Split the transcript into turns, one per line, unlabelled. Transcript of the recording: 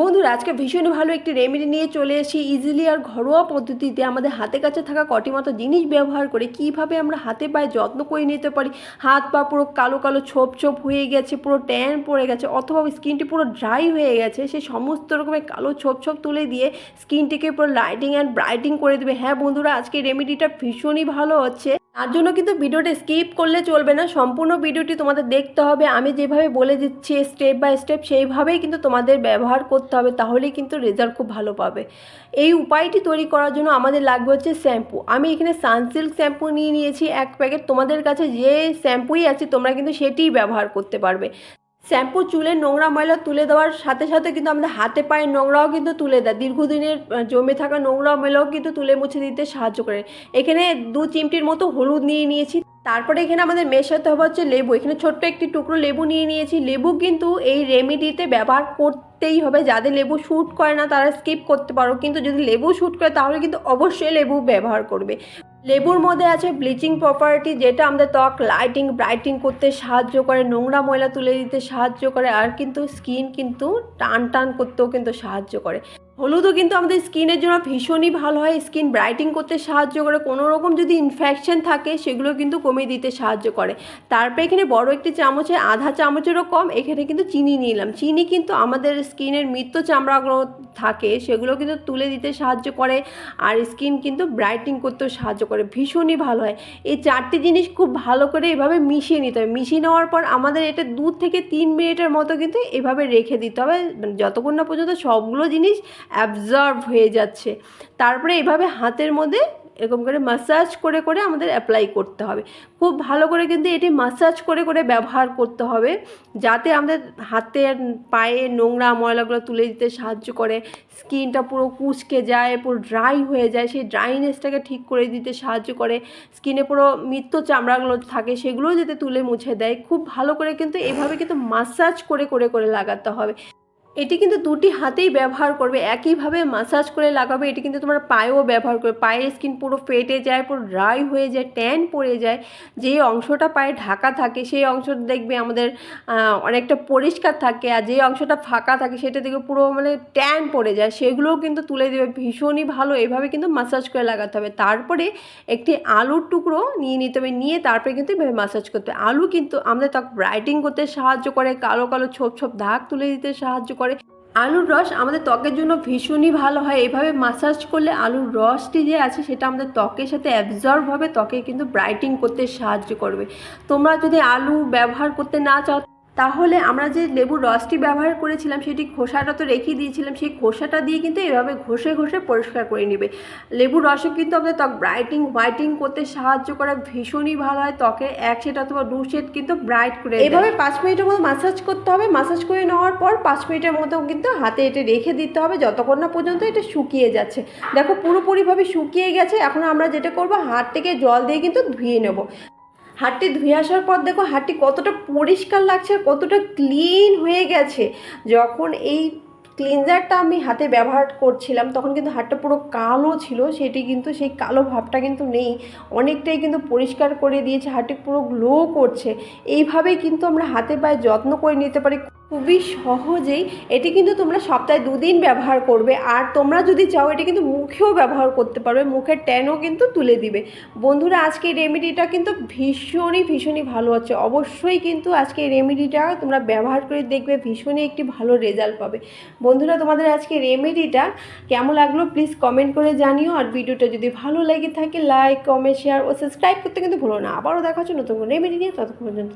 বন্ধুরা, আজকে ভীষণ ভালো একটি রেমেডি নিয়ে চলে এসেছি ইজিলি আর ঘরোয়া পদ্ধতিতে। আমাদের হাতে কাছে থাকা কটি মতো জিনিস ব্যবহার করে কীভাবে আমরা হাতে পায়ে যত্ন করে নিতে পারি? হাত পা পুরো কালো কালো ছোপ ছোপ হয়ে গেছে, পুরো ট্যান পড়ে গেছে, অথবা স্কিনটি পুরো ড্রাই হয়ে গেছে সেই সমস্ত রকমের কালো ছোপ ছোপ তুলে দিয়ে স্কিনটিকে পুরো লাইটিং অ্যান্ড ব্রাইটিং করে দেবে। হ্যাঁ বন্ধুরা আজকে রেমেডিটা ভীষণই ভালো হচ্ছে। তার জন্য কিন্তু ভিডিওটা স্কিপ করলে চলবে না। সম্পূর্ণ ভিডিওটি তোমাদের দেখতে হবে। আমি যেভাবে বলে দিচ্ছি স্টেপ বাই স্টেপ সেইভাবেই কিন্তু তোমাদের ব্যবহার করতে হবে, তাহলেই কিন্তু রেজাল্ট খুব ভালো পাবে। এই উপায়টি তৈরি করার জন্য আমাদের লাগবে হচ্ছে শ্যাম্পু আমি এখানে সানসিল্ক শ্যাম্পু নিয়ে নিয়েছি, এক প্যাকেট তোমাদের কাছে যে শ্যাম্পুই আছে, তোমরা কিন্তু সেটিই ব্যবহার করতে পারবে। শ্যাম্পু চুলের নোংরা ময়লা তুলে দেওয়ার সাথে সাথে কিন্তু আমাদের হাতে পায়ে নোংরাও কিন্তু তুলে দেয়। দীর্ঘদিনের জমে থাকা নোংরা ময়লাও কিন্তু তুলে মুছে দিতে সাহায্য করে। এখানে দু চিমটির মতো হলুদ নিয়ে নিয়েছি। তারপরে এখানে আমাদের মেশাতে হবে হচ্ছে লেবু। এখানে ছোট্ট একটি টুকরো লেবু নিয়ে নিয়েছি। লেবু কিন্তু এই রেমেডিতে ব্যবহার করতেই হবে। যাদের লেবু শ্যুট করে না, তারা স্কিপ করতে পারো। কিন্তু যদি লেবু শ্যুট করে, তাহলে কিন্তু অবশ্যই লেবু ব্যবহার করবে। লেবুর মধ্যে আছে ব্লিচিং প্রপার্টি, যেটা আমাদের ত্বক লাইটিং, ব্রাইটিং করতে সাহায্য করে, নোংরা ময়লা তুলে দিতে সাহায্য করে, আর কিন্তু স্কিন কিন্তু টান টান করতেও কিন্তু সাহায্য করে। হলুদও কিন্তু আমাদের স্কিনের জন্য ভীষণই ভালো হয়। স্কিন ব্রাইটিং করতে সাহায্য করে। কোনো রকম যদি ইনফেকশন থাকে, সেগুলো কিন্তু কমিয়ে দিতে সাহায্য করে। তারপরে এখানে বড় একটি চামচে আধা চামচেরও কম। এখানে কিন্তু চিনি নিলাম। চিনি কিন্তু আমাদের স্কিনের মৃত্যু চামড়াগুলো থাকে, সেগুলো কিন্তু তুলে দিতে সাহায্য করে। আর স্কিন কিন্তু ব্রাইটিং করতেও সাহায্য করে। ভীষণই ভালো হয়। এই চারটি জিনিস খুব ভালো করে এভাবে মিশিয়ে নিতে হবে মিশিয়ে নেওয়ার পর আমাদের এটা দু থেকে তিন মিনিটের মতো কিন্তু এভাবে রেখে দিতে হবে। মানে যতক্ষণ না পর্যন্ত সবগুলো জিনিস অ্যাবজর্ব হয়ে যাচ্ছে। তারপরে এভাবে হাতের মধ্যে এরকম করে মাসাজ করে করে আমাদের অ্যাপ্লাই করতে হবে। খুব ভালো করে কিন্তু এটি মাসাজ করে করে ব্যবহার করতে হবে, যাতে আমাদের হাতের পায়ে নোংরা ময়লাগুলো তুলে দিতে সাহায্য করে স্কিনটা পুরো কুচকে যায়, পুরো ড্রাই হয়ে যায়, সেই ড্রাইনেসটাকে ঠিক করে দিতে সাহায্য করে স্কিনে পুরো মৃত্যু চামড়াগুলো থাকে সেগুলোও যাতে তুলে মুছে দেয়। খুব ভালো করে কিন্তু এভাবে কিন্তু মাসাজ করে করে করে লাগাতে হবে। এটি কিন্তু দুটি হাতেই ব্যবহার করবে, একইভাবে মাসাজ করে লাগাবে, এটি কিন্তু তোমার পায়েও ব্যবহার করবে। পায়ের স্কিন পুরো ফেটে যায়, পুরো ড্রাই হয়ে যায় ট্যান পড়ে যায়। যে অংশটা পায়ে ঢাকা থাকে, সেই অংশটা দেখবে আমাদের অনেকটা পরিষ্কার থাকে আর যে অংশটা ফাঁকা থাকে, সেটা দেখবে পুরো মানে ট্যান পড়ে যায়। সেগুলোও কিন্তু তুলে দেবে, ভীষণই ভালো। এভাবে কিন্তু মাসাজ করে লাগাতে হবে। তারপরে একটি আলুর টুকরো নিয়ে নিতে হবে, নিয়ে তারপরে কিন্তু এভাবে মাসাজ করতে হবে। আলু কিন্তু আমাদের ত্বক ব্রাইটিং করতে সাহায্য করে, কালো কালো ছোপ ছোপ দাগ তুলে দিতে সাহায্য করে। আলুর রস আমাদের ত্বকের জন্য ভীষণই ভালো হয়। এভাবে মাসাজ করলে আলুর রসটি যে আছে সেটা আমাদের ত্বকের সাথে অ্যাবজর্ব হবে, ত্বকে কিন্তু ব্রাইটিং করতে সাহায্য করবে। তোমরা যদি আলু ব্যবহার করতে না চাও তাহলে আমরা যে লেবুর রসটি ব্যবহার করেছিলাম, সেটি খোসাটা তো রেখে দিয়েছিলাম, সেই খোসাটা দিয়ে কিন্তু এভাবে ঘষে ঘষে পরিষ্কার করে নেবে। লেবুর রসও কিন্তু আমাদের ত্বক ব্রাইটিং হোয়াইটিং করতে সাহায্য করে, ভীষণই ভালো হয় ত্বকে, এক সেট অথবা দু শেড কিন্তু ব্রাইট করে। এভাবে পাঁচ মিনিটের মতো মাসাজ করতে হবে মাসাজ করে নেওয়ার পর পাঁচ মিনিটের মতো কিন্তু হাতে এটা রেখে দিতে হবে, যতক্ষণ না পর্যন্ত এটা শুকিয়ে যাচ্ছে। দেখো পুরোপুরিভাবে শুকিয়ে গেছে, এখন আমরা যেটা করব, হাত থেকে জল দিয়ে কিন্তু ধুয়ে নেব। হাতটি ধুয়ে আসার পর দেখো হাটটি কতটা পরিষ্কার লাগছে আর কতটা ক্লিন হয়ে গেছে। যখন এই ক্লিনজারটা আমি হাতে ব্যবহার করছিলাম, তখন কিন্তু হাতটা পুরো কালো ছিল, সেটি কিন্তু সেই কালো ভাবটা কিন্তু নেই। অনেকটাই কিন্তু পরিষ্কার করে দিয়েছে, হাটটি পুরো গ্লো করছে। এইভাবেই কিন্তু আমরা হাতে পায়ে যত্ন করে নিতে পারি। খুবই সহজেই এটি কিন্তু তোমরা সপ্তাহে দুদিন ব্যবহার করবে। আর তোমরা যদি চাও, এটি কিন্তু মুখেও ব্যবহার করতে পারবে, মুখের ট্যানও কিন্তু তুলে দিবে। বন্ধুরা, আজকে এই রেমেডিটা কিন্তু ভীষণই ভীষণই ভালো আছে। অবশ্যই কিন্তু আজকে এই রেমেডিটা তোমরা ব্যবহার করে দেখবে, ভীষণই একটি ভালো রেজাল্ট পাবে। বন্ধুরা, তোমাদের আজকে রেমেডিটা কেমন লাগল প্লিজ কমেন্ট করে জানিও। আর ভিডিওটা যদি ভালো লেগে থাকে, লাইক, কমেন্ট, শেয়ার ও সাবস্ক্রাইব করতে কিন্তু ভুলো না। আবারও দেখা নতুন রেমেডি নিয়ে, ততক্ষণ পর্যন্ত